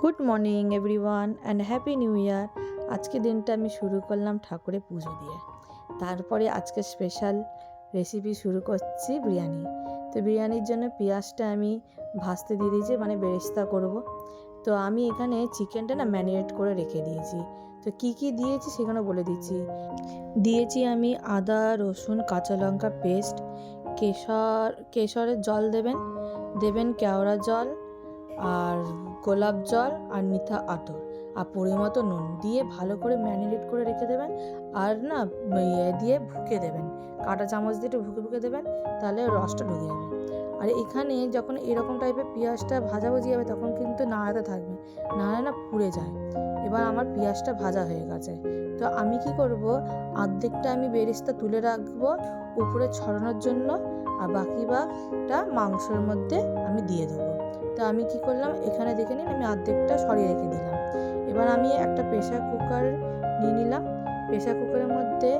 Good morning everyone and happy new year আজকে দিনটা আমি শুরু করলাম ঠাকুরের পুজো দিয়ে। তারপরে আজকে স্পেশাল রেসিপি শুরু করছি বিরিয়ানি। তো বিরিয়ানির জন্য পেঁয়াজটা আমি ভাজতে দিয়ে দিয়েছি মানে বেরেস্তা করব। তো আমি এখানে চিকেনটা না ম্যারিনেট করে রেখে দিয়েছি। তো কি কি দিয়েছি সেখানে বলে দিচ্ছি। দিয়েছি আমি আদা, রসুন, কাঁচা লঙ্কা পেস্ট কেশর, কেশরের জল দেবেন। দেবেন কেওড়া জল আর গোলাপ জল আর মিঠা আতর। আর পরিমতো নুন দিয়ে ভালো করে ম্যারিনেট করে রেখে দেবেন আর না ইয়ে দিয়ে ভুকে দেবেন। কাঁটা চামচ দিয়ে একটু ভুকে ভুকে দেবেন, তাহলে রসটা ঢুকে যাবে। আর এখানে যখন এরকম টাইপের পেঁয়াজটা ভাজা ভুজি যাবে তখন কিন্তু নাড়াতে থাকবে নাড়া না পুড়ে যায়। এবার আমার পেঁয়াজটা ভাজা হয়ে গেছে। তো আমি কি করব? অর্ধেকটা আমি বেরিস্তা তুলে রাখব উপরে ছড়ানোর জন্য, আর বাকি ভাগটা মাংসের মধ্যে আমি দিয়ে দেবো। তো আমি কি করলাম? এখানে দেখে নিন, আমি অর্ধেকটা সরিয়ে রেখে দিলাম। এবার আমি একটা প্রেশার কুকার নিয়ে নিলাম। প্রেশার কুকারের মধ্যে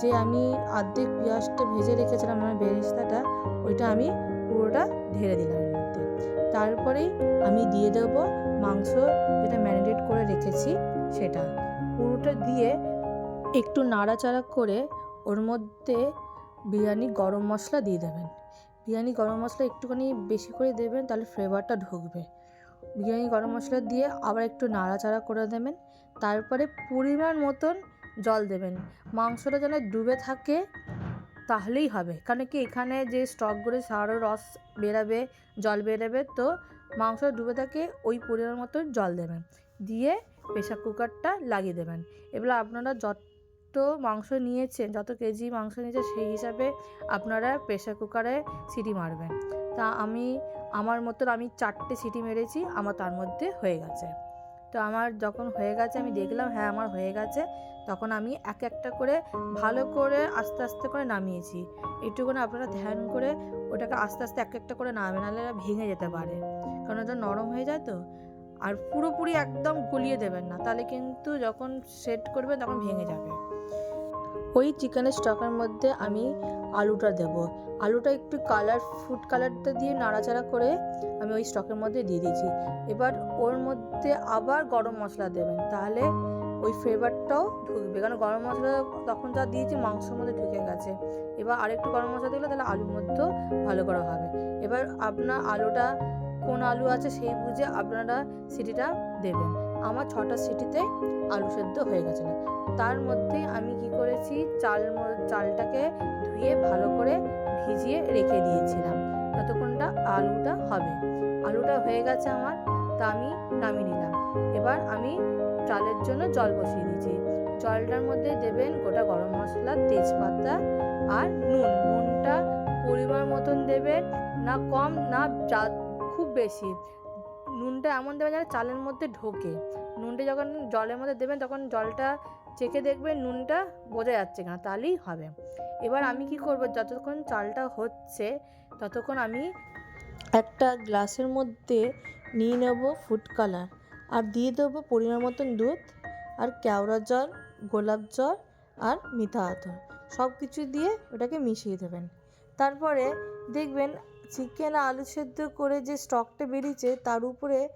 যে আমি অর্ধেক পেঁয়াজটা ভেজে রেখেছিলাম আমার বেরেস্তাটা, ওইটা আমি পুরোটা ঢেলে দিলাম এর মধ্যে। তারপরেই আমি দিয়ে দেবো মাংস যেটা ম্যারিনেট করে রেখেছি সেটা। পুরোটা দিয়ে একটু নাড়াচাড়া করে ওর মধ্যে বিরিয়ানি গরম মশলা দিয়ে দেবেন। বিরিয়ানি গরম মশলা একটুখানি বেশি করে দেবেন, তাহলে ফ্লেভারটা ঢুকবে। বিরিয়ানি গরম মশলা দিয়ে আবার একটু নাড়াচাড়া করে দেবেন, তারপরে পরিমাণ মতন জল দেবেন। মাংসটা যেন ডুবে থাকে, তাহলেই হবে। কারণ কি, এখানে যে স্টকগুলো সারও রস বেরাবে, জল বেরাবে, তো মাংস ডুবে থাকে, ওই পরিমাণ মতো জল দেবেন। দিয়ে প্রেশার কুকারটা লাগিয়ে দেবেন। এবার আপনারা যত মাংস নিয়েছেন, যত কেজি মাংস নিয়েছেন, সেই হিসাবে আপনারা প্রেশার কুকারে সিটি মারবেন। তা আমি, আমার মতন আমি চারটে সিটি মেরেছি, আমার তার মধ্যে হয়ে গেছে। তো আমার যখন হয়ে গেছে, আমি দেখলাম হ্যাঁ আমার হয়ে গেছে। তখন আমি এক একটা করে ভালো করে আস্তে আস্তে করে নামিয়েছি। একটুখানি আপনারা ধ্যান করে ওটাকে আস্তে আস্তে এক একটা করে নামে এরা ভেঙে যেতে পারে। কারণ ওটা নরম হয়ে যায় তো। আর পুরোপুরি একদম গলিয়ে দেবেন না। তাহলে কিন্তু যখন সেট করবেন, তখন ভেঙে যাবে। ওই চিকেনের স্টকের মধ্যে আমি আলুটা দেবো। আলুটা একটু কালার ফুড কালারটা দিয়ে নাড়াচাড়া করে আমি ওই স্টকের মধ্যে দিয়ে দিয়েছি। এবার ওর মধ্যে আবার গরম মশলা দেবেন, তাহলে ওই ফ্লেভারটাও ঢুকবে। কারণ গরম মশলা তখন যা দিয়েছি মাংসের মধ্যে ঢুকে গেছে। এবার আরেকটু গরম মশলা দিলে তাহলে আলুর মধ্যেও ভালো করে হবে। এবার আপনার আলুটা কোন আলু আছে সেই বুঝে আপনারা সিটিটা দেবেন। আমার ছটা সিটিতে আলু সেদ্ধ হয়ে গেছিল। তার মধ্যে আমি কি করেছি? চাল চালটাকে ধুয়ে ভালো করে ভিজিয়ে রেখে দিয়েছিলাম। ততক্ষণটা আলুটা হবে। আলুটা হয়ে গেছে আমার, তা আমি নামিয়ে নিলাম। এবার আমি চালের জন্য জল বসিয়ে দিয়েছি। জলটার মধ্যে দেবেন গোটা গরম মশলা, তেজপাতা আর নুন। নুনটা পরিমাণ মতন দেবেন, না কম, না খুব বেশি। নুনটা এমন দেবেন যেন চালের মধ্যে ঢোকে। নুনটা যখন জলের মধ্যে দেবেন, তখন জলটা চেখে দেখবেন নুনটা বোঝা যাচ্ছে না তাহলেই হবে। এবার আমি কি করব? যতক্ষণ চালটা হচ্ছে, ততক্ষণ আমি একটা গ্লাসের মধ্যে নিয়ে নেব ফুড কালার। আর দিয়ে দেবো পরিমাণ মতন দুধ, আর কেওড়া জল, গোলাপ জল, আর মিঠা আতর। সব কিছু দিয়ে ওটাকে মিশিয়ে দেবেন। তারপরে দেখবেন চিকেন আলু সেদ্ধ করে যে স্টকটা বেরিয়েছে, তার উপরে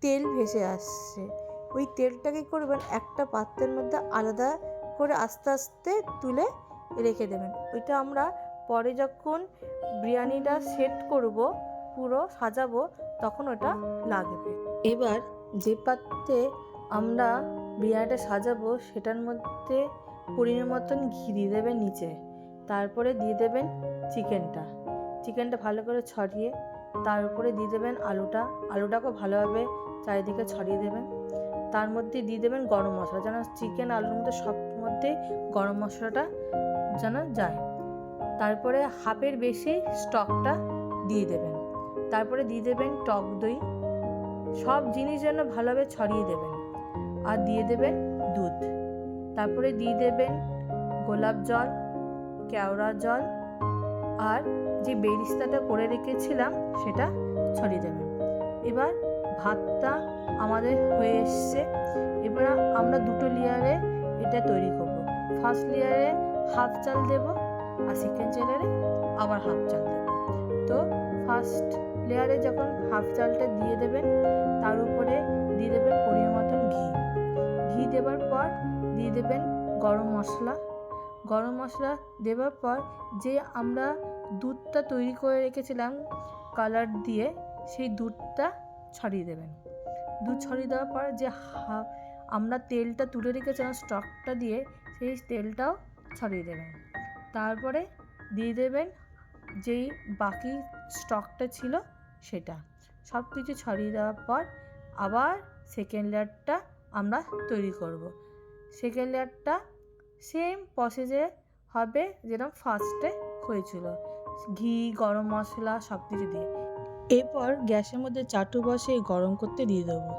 তেল ভেসে আসছে। ওই তেলটাকে করবেন? একটা পাত্রের মধ্যে আলাদা করে আস্তে আস্তে তুলে রেখে দেবেন। ওইটা আমরা পরে যখন বিরিয়ানিটা সেট করব, পুরো সাজাবো, তখন ওটা লাগবে। এবার যে পাত্রে আমরা বিরিয়ানিটা সাজাবো, সেটার মধ্যে পরিমাণ মতন ঘি দিয়ে দেবেন নিচে। তারপরে দিয়ে দেবেন চিকেনটা। চিকেনটা ভালো করে ছড়িয়ে তার উপরে দিয়ে দেবেন আলুটা। আলুটাকেও ভালোভাবে চারিদিকে ছড়িয়ে দেবেন। তার মধ্যে দিয়ে দেবেন গরম মশলা যেন চিকেন আলুর মধ্যে সব মধ্যে গরম মশলাটা যেন যায়। তারপরে হাফের বেশি স্টকটা দিয়ে দেবেন। তারপরে দিয়ে দেবেন টক দই। সব জিনিস যেন ভালোভাবে ছড়িয়ে দেবেন। আর দিয়ে দেবেন দুধ। তারপরে দিয়ে দেবেন গোলাপ জল, কেওড়া জল আর যে বেরিস্তাটা করে রেখেছিলাম, সেটা ছড়িয়ে দেবেন এবার ভাতটা আমাদের হয়ে এসছে। এবার আমরা দুটো লেয়ারে এটা তৈরি করব। ফার্স্ট লেয়ারে হাফ চাল দেব আর সেকেন্ড লেয়ারে আবার হাফ চাল দেব। তো ফার্স্ট লেয়ারে যখন হাফ চালটা দিয়ে দেবেন, তার উপরে দিয়ে দেবেন পরিমাণ মতন ঘি। ঘি দেবার পর দিয়ে দেবেন গরম মশলা। গরম মশলা দেওয়ার পর যে আমরা দুধটা তৈরি করে রেখেছিলাম কালার দিয়ে, সেই দুধটা ছড়িয়ে দেবেন। দুধ ছড়িয়ে দেওয়ার পর যে আমরা তেলটা তুলে রেখেছিলাম স্টকটা দিয়ে, সেই তেলটাও ছড়িয়ে দেবেন। তারপরে দিয়ে দেবেন যেই বাকি স্টকটা ছিল সেটা। সব কিছু ছড়িয়ে দেওয়ার পর আবার সেকেন্ড লেয়ারটা আমরা তৈরি করব। সেকেন্ড লেয়ারটা সেম প্রসেসে হবে যেরকম ফার্স্টে হয়েছিল। ঘি, গরম মশলা সব কিছু দিয়ে। এরপর গ্যাসের মধ্যে চাটু বসে গরম করতে দিয়ে দেবো।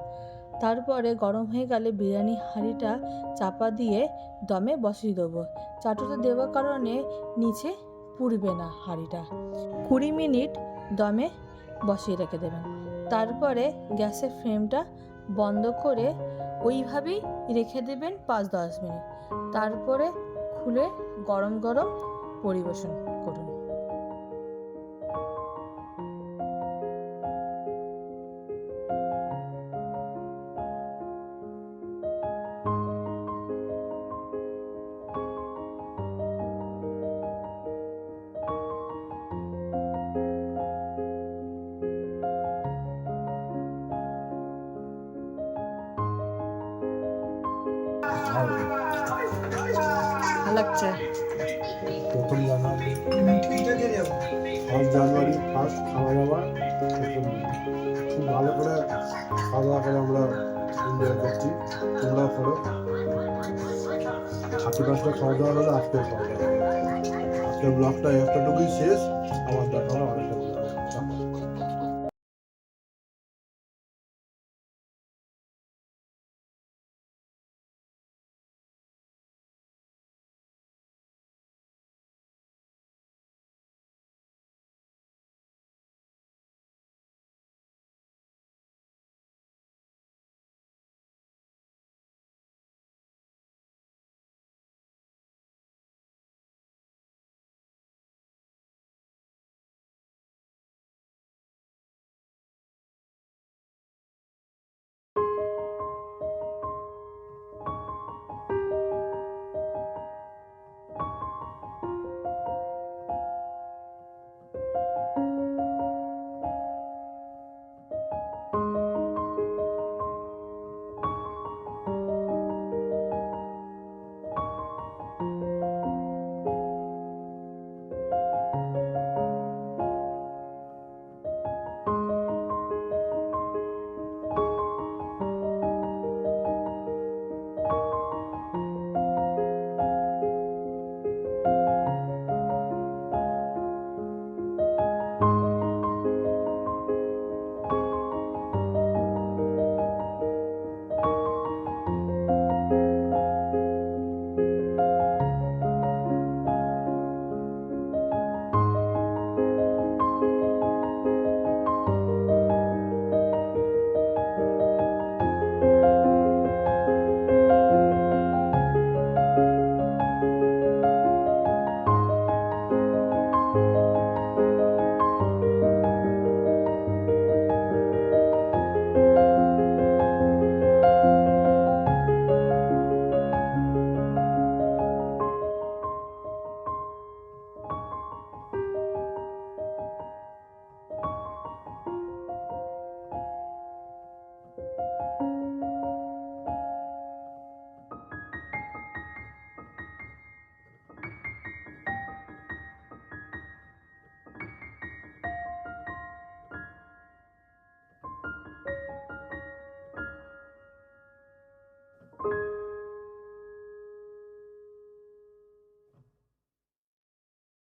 তারপরে গরম হয়ে গেলে বিরিয়ানি হাঁড়িটা চাপা দিয়ে দমে বসিয়ে দেবো। চাটুটা দেওয়ার কারণে নিচে পুড়বে না হাঁড়িটা। কুড়ি মিনিট দমে বসিয়ে রেখে দেবেন। তারপরে গ্যাসের ফ্লেমটা বন্ধ করে ওইভাবেই রেখে দেবেন পাঁচ দশ মিনিট। তারপরে খুলে গরম গরম পরিবেশন করুন। লাগছে। প্রথম জানুয়ারি। ফার্স্ট জানুয়ারি ফার্স্ট খাওয়া দাওয়া। খুব ভালো করে খাওয়া করে আমরা এনজয় করছি। তোমরাও করো। হাতে পাঁচটা খাওয়া দাওয়া হলো আজকে খাওয়া দাওয়া আজকের ব্লগটা এতটুকুই শেষ। আমার দেখা হবে।